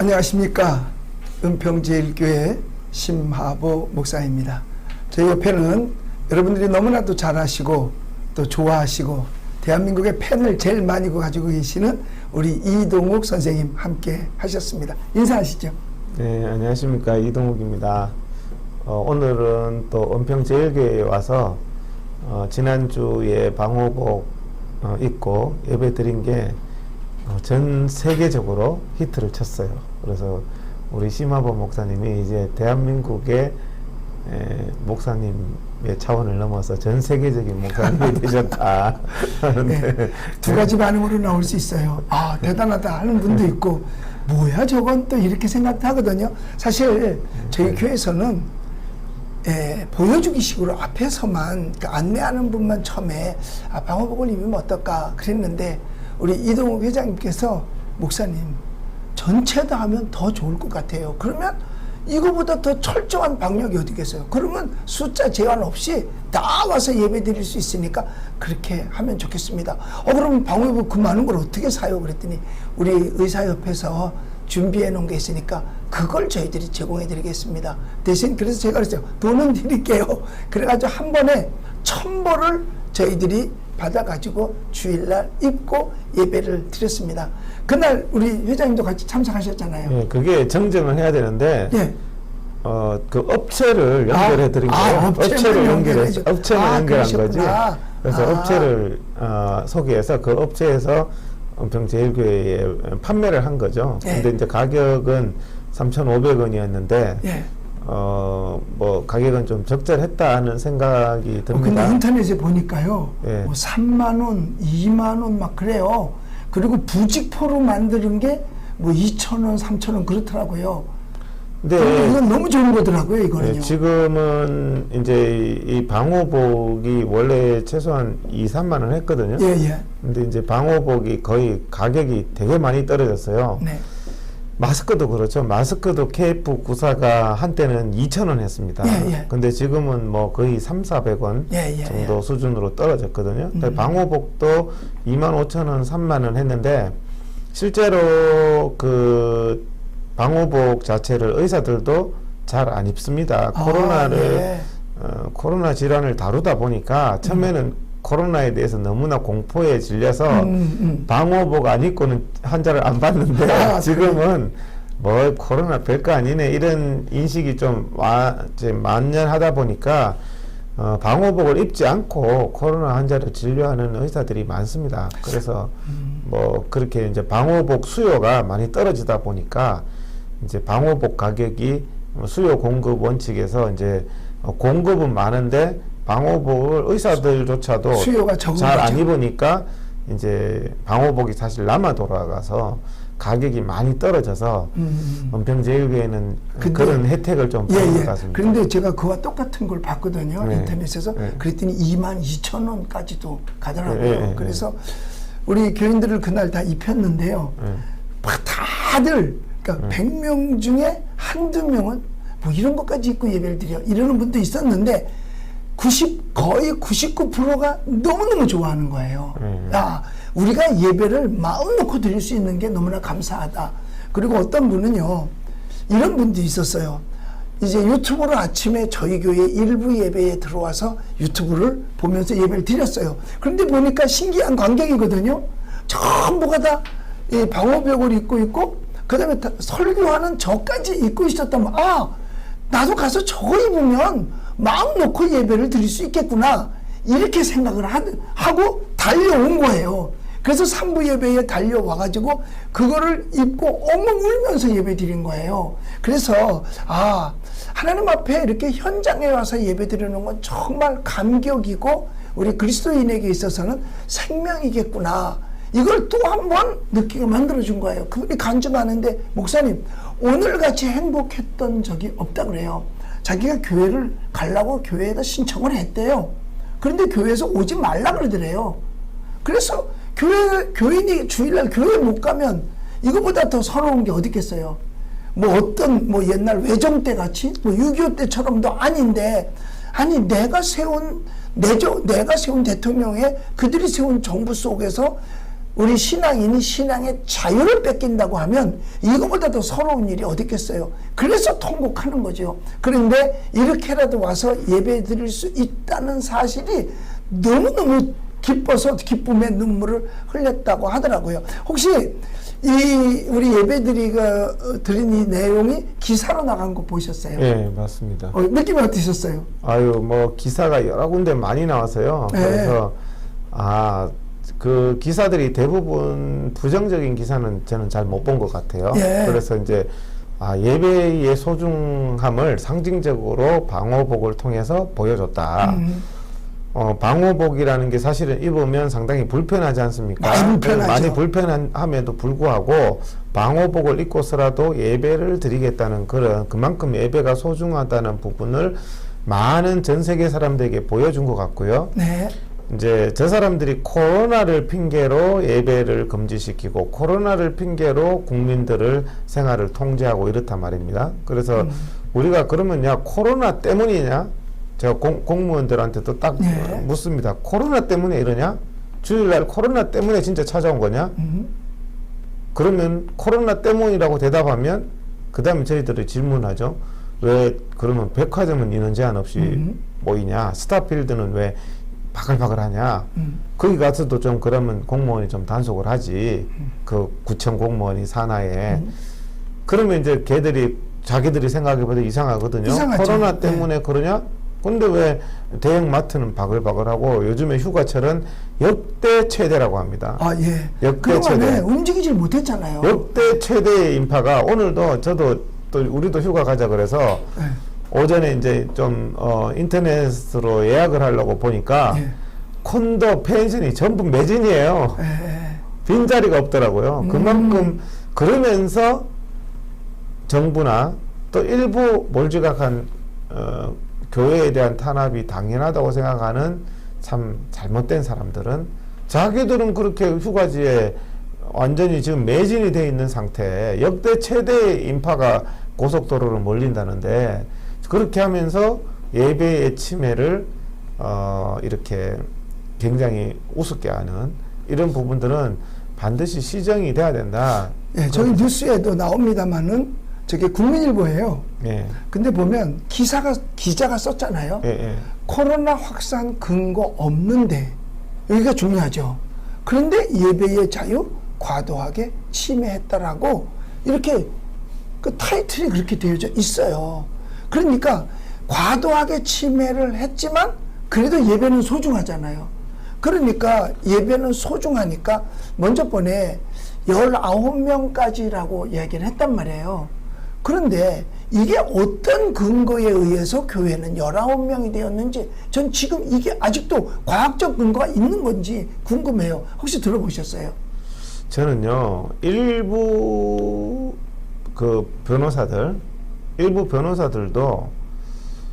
안녕하십니까. 은평제일교회 심하보 목사입니다. 저희 옆에는 여러분들이 너무나도 잘 아시고 또 좋아하시고 대한민국의 팬을 제일 많이 가지고 계시는 우리 이동욱 선생님 함께 하셨습니다. 인사하시죠. 네, 안녕하십니까. 이동욱입니다. 어, 오늘은 또 은평제일교회에 와서 어, 지난주에 방호복 어, 입고 예배 드린 게 전 세계적으로 히트를 쳤어요. 그래서 우리 심화보 목사님이 이제 대한민국의 에, 목사님의 차원을 넘어서 전 세계적인 목사님이 되셨다. 네, 두 가지 반응으로 나올 수 있어요. 아, 대단하다 하는 분도 있고, 뭐야, 저건 또 이렇게 생각도 하거든요. 사실 저희 교회에서는 예, 보여주기 식으로 앞에서만 그 안내하는 분만 처음에 아, 방호복을 입으면 어떨까 그랬는데 우리 이동욱 회장님께서 목사님 전체 다 하면 더 좋을 것 같아요. 그러면 이거보다 더 철저한 방역이 어디겠어요? 그러면 숫자 제한 없이 다 와서 예배 드릴 수 있으니까 그렇게 하면 좋겠습니다. 어, 그럼 방호복 그 많은 걸 어떻게 사요? 그랬더니 우리 의사협회에서 준비해 놓은 게 있으니까 그걸 저희들이 제공해 드리겠습니다. 대신 그래서 제가 그랬어요. 돈은 드릴게요. 그래가지고 한 번에 천 벌을 저희들이 받아가지고 주일날 입고 예배를 드렸습니다. 그날 우리 회장님도 같이 참석하셨잖아요. 예, 그게 정정을 해야 되는데 예. 어, 그 업체를 연결해 드린 아, 거예요. 아, 업체를 연결해서 연결해줘. 업체만 아, 연결한 거지. 그래서 아. 업체를 어, 소개해서 그 업체에서 은평제일교회에 판매를 한 거죠. 예. 근데 이제 가격은 3,500원이었는데 예. 어, 뭐 가격은 좀 적절했다 하는 생각이 어, 근데 듭니다. 인터넷에 보니까요. 예. 뭐 3만 원, 2만 원 막 그래요. 그리고 부직포로 만드는 게 뭐 2천 원, 3천 원 그렇더라고요. 근데 근데 이건 너무 좋은 거더라고요, 이거는요. 네, 지금은 이제 이 방호복이 원래 최소한 2, 3만 원 했거든요. 예, 예. 근데 이제 방호복이 거의 가격이 되게 많이 떨어졌어요. 네. 마스크도 그렇죠. 마스크도 KF94가 한때는 2,000원 했습니다. 예, 예. 근데 지금은 뭐 거의 3, 400원 예, 예, 정도 수준으로 떨어졌거든요. 음. 방호복도 2만 5천 원, 3만 원 했는데 실제로 그 방호복 자체를 의사들도 잘 안 입습니다. 아, 코로나를 예. 어, 코로나 질환을 다루다 보니까 처음에는 코로나에 대해서 너무나 공포에 질려서 음, 음. 방호복 안 입고는 환자를 안 받는데 아, 지금은 뭐 코로나 별거 아니네 이런 인식이 좀 와, 이제 만연하다 보니까 어, 방호복을 입지 않고 코로나 환자를 진료하는 의사들이 많습니다. 그래서 음. 뭐 그렇게 이제 방호복 수요가 많이 떨어지다 보니까 이제 방호복 가격이 뭐 수요 공급 원칙에서 이제 어, 공급은 많은데 방호복을 의사들조차도 잘 안. 입으니까 이제 방호복이 사실 남아 돌아가서 가격이 많이 떨어져서 음. 은평제일교회는 근데- 그런 혜택을 좀 예, 받은 것 예. 같습니다. 그런데 제가 그와 똑같은 걸 봤거든요. 네. 인터넷에서. 네. 그랬더니 2만 2천 원까지도 가더라고요. 예, 예, 예. 그래서 우리 교인들을 그날 다 입혔는데요. 예. 막 다들 그러니까 음. 100명 중에 한두 명은 뭐 이런 것까지 입고 예배를 드려 이러는 분도 있었는데 90 거의 99%가 너무너무 좋아하는 거예요. 음. 야, 우리가 예배를 마음 놓고 드릴 수 있는 게 너무나 감사하다. 그리고 어떤 분은요. 이런 분도 있었어요. 이제 유튜브로 아침에 저희 교회 일부 예배에 들어와서 유튜브를 보면서 예배를 드렸어요. 그런데 보니까 신기한 광경이거든요. 전부가 다 이 방호벽을 입고 있고, 그 다음에 설교하는 저까지 입고 있었다면, 아, 나도 가서 저거 입으면 마음 놓고 예배를 드릴 수 있겠구나. 이렇게 생각을 하, 하고 달려온 거예요. 그래서 삼부 예배에 달려와가지고 그거를 입고 엉엉 울면서 예배 드린 거예요. 그래서, 아, 하나님 앞에 이렇게 현장에 와서 예배 드리는 건 정말 감격이고 우리 그리스도인에게 있어서는 생명이겠구나. 이걸 또 한 번 느끼게 만들어준 거예요. 그분이 간증하는데, 목사님, 오늘같이 행복했던 적이 없다 그래요. 자기가 교회를 가려고 교회에다 신청을 했대요. 그런데 교회에서 오지 말라 그러더래요. 그래서 교회, 교인이 주일날 교회 못 가면 이거보다 더 서러운 게 어디 있겠어요. 뭐 어떤 뭐 옛날 외정 때 같이 뭐 6.25 때처럼도 아닌데 아니 내가 세운 내조 내가 세운 대통령의 그들이 세운 정부 속에서 우리 신앙인이 신앙의 자유를 뺏긴다고 하면 이거보다 더 서러운 일이 어디 있겠어요. 그래서 통곡하는 거죠. 그런데 이렇게라도 와서 예배 드릴 수 있다는 사실이 너무너무 기뻐서 기쁨의 눈물을 흘렸다고 하더라고요. 혹시 이 우리 예배 드리가 드린 이 내용이 기사로 나간 거 보셨어요? 예, 맞습니다. 어, 느낌이 어떠셨어요? 아유, 뭐 기사가 여러 군데 많이 나와서요. 네. 그래서 아, 그 기사들이 대부분 부정적인 기사는 저는 잘 못 본 것 같아요. 예. 그래서 이제 아, 예배의 소중함을 상징적으로 방호복을 통해서 보여줬다. 음. 어, 방호복이라는 게 사실은 입으면 상당히 불편하지 않습니까? 많이 불편함에도 불구하고 방호복을 입고서라도 예배를 드리겠다는 그런 그만큼 예배가 소중하다는 부분을 많은 전 세계 사람들에게 보여준 것 같고요. 네. 이제 저 사람들이 코로나를 핑계로 예배를 금지시키고 코로나를 핑계로 국민들을 생활을 통제하고 이렇단 말입니다. 그래서 음. 우리가 그러면 야 코로나 때문이냐? 제가 공, 공무원들한테도 딱 네. 묻습니다. 코로나 때문에 이러냐? 주일날 코로나 때문에 진짜 찾아온 거냐? 음. 그러면 코로나 때문이라고 대답하면 그 다음에 저희들이 질문하죠. 왜 그러면 백화점은 인원 제한 없이 음. 모이냐? 스타필드는 왜 바글바글하냐? 음. 거기 가서도 좀 그러면 공무원이 좀 단속을 하지. 그 구청 공무원이 산하에. 음. 그러면 이제 걔들이 자기들이 생각해봐도 이상하거든요. 이상하죠. 코로나 네. 때문에 그러냐? 근데 왜 대형 마트는 바글바글하고 요즘에 휴가철은 역대 최대라고 합니다. 아 예. 역대 최대. 움직이질 못했잖아요. 역대 최대의 인파가 오늘도 저도 또 우리도 휴가 가자 그래서 네. 오전에 이제 좀 어, 인터넷으로 예약을 하려고 보니까 예. 콘도 펜션이 전부 매진이에요. 예, 예. 빈자리가 없더라고요. 음. 그만큼 그러면서 정부나 또 일부 몰지각한 어, 교회에 대한 탄압이 당연하다고 생각하는 참 잘못된 사람들은 자기들은 그렇게 휴가지에 완전히 지금 매진이 돼 있는 상태 역대 최대의 인파가 고속도로로 몰린다는데 그렇게 하면서 예배의 침해를 어, 이렇게 굉장히 우습게 하는 이런 부분들은 반드시 시정이 돼야 된다. 예, 저희 뉴스에도 나옵니다만은 저게 국민일보예요. 예, 근데 보면 기사가 기자가 썼잖아요. 예, 예. 코로나 확산 근거 없는데 여기가 중요하죠. 그런데 예배의 자유 과도하게 침해했다라고 이렇게 그 타이틀이 그렇게 되어져 있어요. 그러니까 과도하게 침해를 했지만 그래도 예배는 소중하잖아요. 그러니까 예배는 소중하니까 먼저 번에 19명까지라고 이야기를 했단 말이에요. 그런데 이게 어떤 근거에 의해서 교회는 19명이 되었는지 전 지금 이게 아직도 과학적 근거가 있는 건지 궁금해요. 혹시 들어보셨어요? 저는요 일부 그 변호사들 일부 변호사들도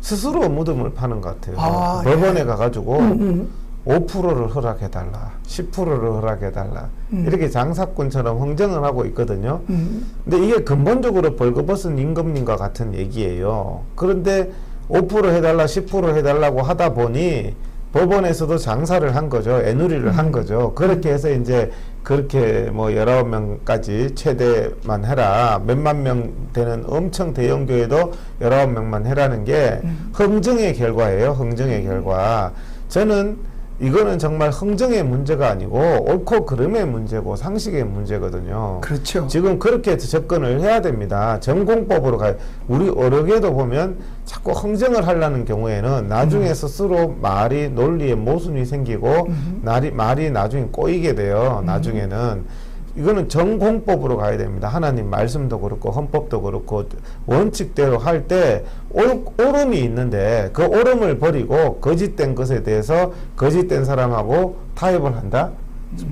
스스로 무덤을 파는 것 같아요. 아, 법원에 가가지고 음, 음. 5%를 허락해달라, 10%를 허락해달라 음. 이렇게 장사꾼처럼 흥정을 하고 있거든요. 음. 근데 이게 근본적으로 벌거벗은 임금님과 같은 얘기예요. 그런데 5% 해달라, 10% 해달라고 하다 보니 법원에서도 장사를 한 거죠. 애누리를 한 거죠. 그렇게 해서 이제 그렇게 뭐 19명까지 최대만 해라. 몇만 명 되는 엄청 대형 교회도 19명만 해라는 게 흥정의 결과예요. 흥정의 결과. 저는 이거는 정말 흥정의 문제가 아니고 옳고 그름의 문제고 상식의 문제거든요. 그렇죠. 지금 그렇게 접근을 해야 됩니다. 전공법으로 가요. 우리 어록에도 보면 자꾸 흥정을 하려는 경우에는 나중에 음. 스스로 말이 논리에 모순이 생기고 말이, 말이 나중에 꼬이게 돼요. 음. 나중에는. 이거는 전공법으로 가야 됩니다. 하나님 말씀도 그렇고 헌법도 그렇고 원칙대로 할때 옳음이 있는데 그 옳음을 버리고 거짓된 것에 대해서 거짓된 사람하고 타협을 한다.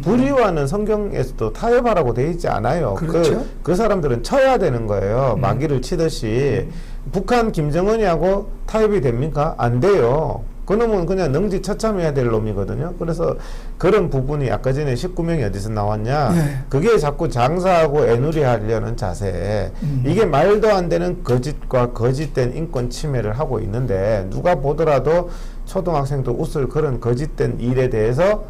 불의와는 성경에서도 타협하라고 돼 있지 않아요. 그렇죠. 그, 그 사람들은 쳐야 되는 거예요. 마귀를 치듯이. 북한 김정은이하고 타협이 됩니까? 안 돼요. 그 놈은 그냥 능지 처참해야 될 놈이거든요. 그래서 그런 부분이 아까 전에 19명이 어디서 나왔냐? 네. 그게 자꾸 장사하고 애누리 하려는 자세. 음. 이게 말도 안 되는 거짓과 거짓된 인권 침해를 하고 있는데 누가 보더라도 초등학생도 웃을 그런 거짓된 일에 대해서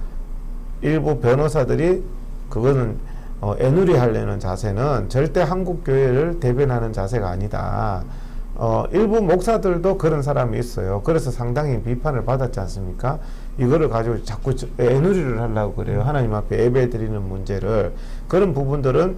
일부 변호사들이 그거는 어, 애누리 하려는 자세는 절대 한국 교회를 대변하는 자세가 아니다. 어, 일부 목사들도 그런 사람이 있어요. 그래서 상당히 비판을 받았지 않습니까? 이거를 가지고 자꾸 저- 애누리를 하려고 그래요. 하나님 앞에 예배 드리는 문제를. 그런 부분들은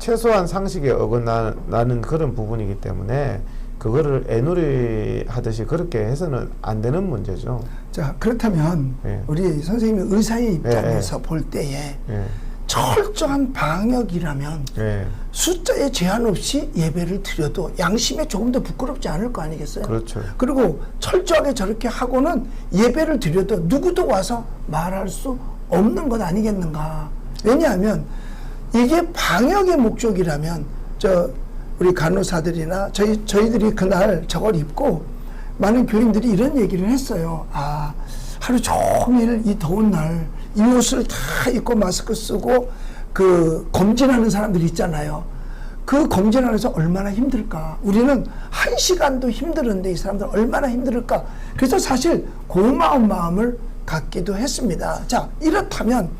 최소한 상식에 어긋나는 그런 부분이기 때문에 그거를 애누리 하듯이 그렇게 해서는 안 되는 문제죠. 자 그렇다면 예. 우리 선생님이 의사의 입장에서 볼 때에 예, 철저한 방역이라면 예, 숫자에 제한 없이 예배를 드려도 양심에 조금 더 부끄럽지 않을 거 아니겠어요? 그렇죠. 그리고 철저하게 저렇게 하고는 예배를 드려도 누구도 와서 말할 수 없는 것 아니겠는가. 왜냐하면 이게 방역의 목적이라면 저 우리 간호사들이나 저희 저희들이 그날 저걸 입고 많은 교인들이 이런 얘기를 했어요. 아 하루 종일 이 더운 날 이 옷을 다 입고 마스크 쓰고 그 검진하는 사람들 있잖아요. 그 검진하면서 얼마나 힘들까. 우리는 한 시간도 힘들었는데 이 사람들 얼마나 힘들을까. 그래서 사실 고마운 마음을 갖기도 했습니다. 자, 이렇다면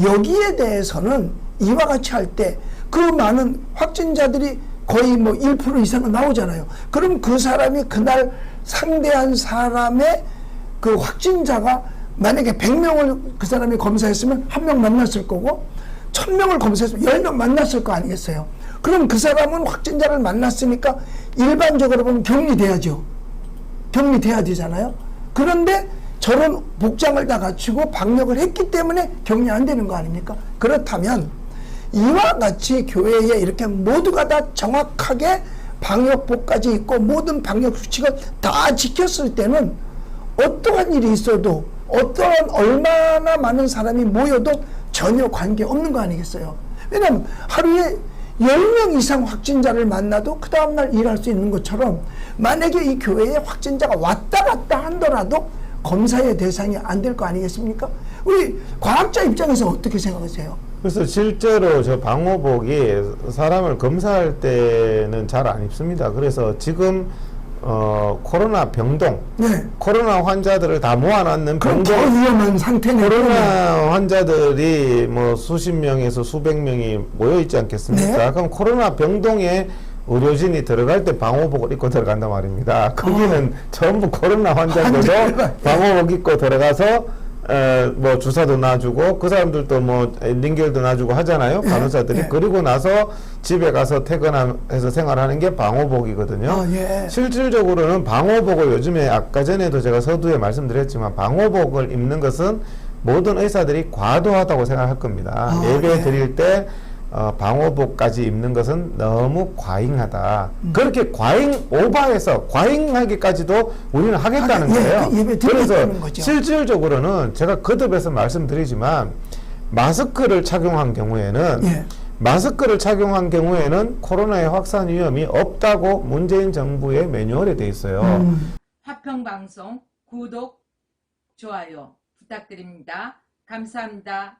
여기에 대해서는 이와 같이 할 때 그 많은 확진자들이 거의 뭐 1% 이상은 나오잖아요. 그럼 그 사람이 그날 상대한 사람의 그 확진자가 만약에 100명을 그 사람이 검사했으면 한 명 만났을 거고 1000명을 검사했으면 10명 만났을 거 아니겠어요? 그럼 그 사람은 확진자를 만났으니까 일반적으로 보면 격리돼야죠. 격리돼야 되잖아요. 그런데 저런 복장을 다 갖추고 방역을 했기 때문에 격리 안 되는 거 아닙니까? 그렇다면 이와 같이 교회에 이렇게 모두가 다 정확하게 방역복까지 있고 모든 방역 수칙을 다 지켰을 때는 어떠한 일이 있어도 어떠한 얼마나 많은 사람이 모여도 전혀 관계 없는 거 아니겠어요? 왜냐하면 하루에 10명 이상 확진자를 만나도 그 다음날 일할 수 있는 것처럼 만약에 이 교회에 확진자가 왔다 갔다 하더라도 검사의 대상이 안 될 거 아니겠습니까? 우리 과학자 입장에서 어떻게 생각하세요? 그래서 실제로 저 방호복이 사람을 검사할 때는 잘 안 입습니다. 그래서 지금 어, 코로나 병동, 네. 코로나 환자들을 다 모아놨는 더 병동, 위험한 상태네요. 코로나 환자들이 뭐 수십 명에서 수백 명이 모여 있지 않겠습니까? 네. 그럼 코로나 병동에 의료진이 들어갈 때 방호복을 입고 들어간단 말입니다. 거기는 전부 코로나 환자들도. 방호복 입고 들어가서 에, 뭐 주사도 놔주고 그 사람들도 뭐 링겔도 놔주고 하잖아요 간호사들이 예. 그리고 나서 집에 가서 퇴근해서 생활하는 게 방호복이거든요. 아, 예. 실질적으로는 방호복을 요즘에 아까 전에도 제가 서두에 말씀드렸지만 방호복을 입는 것은 모든 의사들이 과도하다고 생각할 겁니다. 아, 예배 예. 드릴 때 어, 방호복까지 입는 것은 너무 과잉하다. 음. 그렇게 과잉 오버해서 과잉하기까지도 우리는 하겠다는 하겠- 예, 거예요. 그 거죠. 실질적으로는 제가 거듭해서 말씀드리지만 마스크를 착용한 경우에는 예. 마스크를 착용한 경우에는 코로나의 확산 위험이 없다고 문재인 정부의 매뉴얼에 돼 있어요. 음. 화평 방송 구독, 좋아요 부탁드립니다. 감사합니다.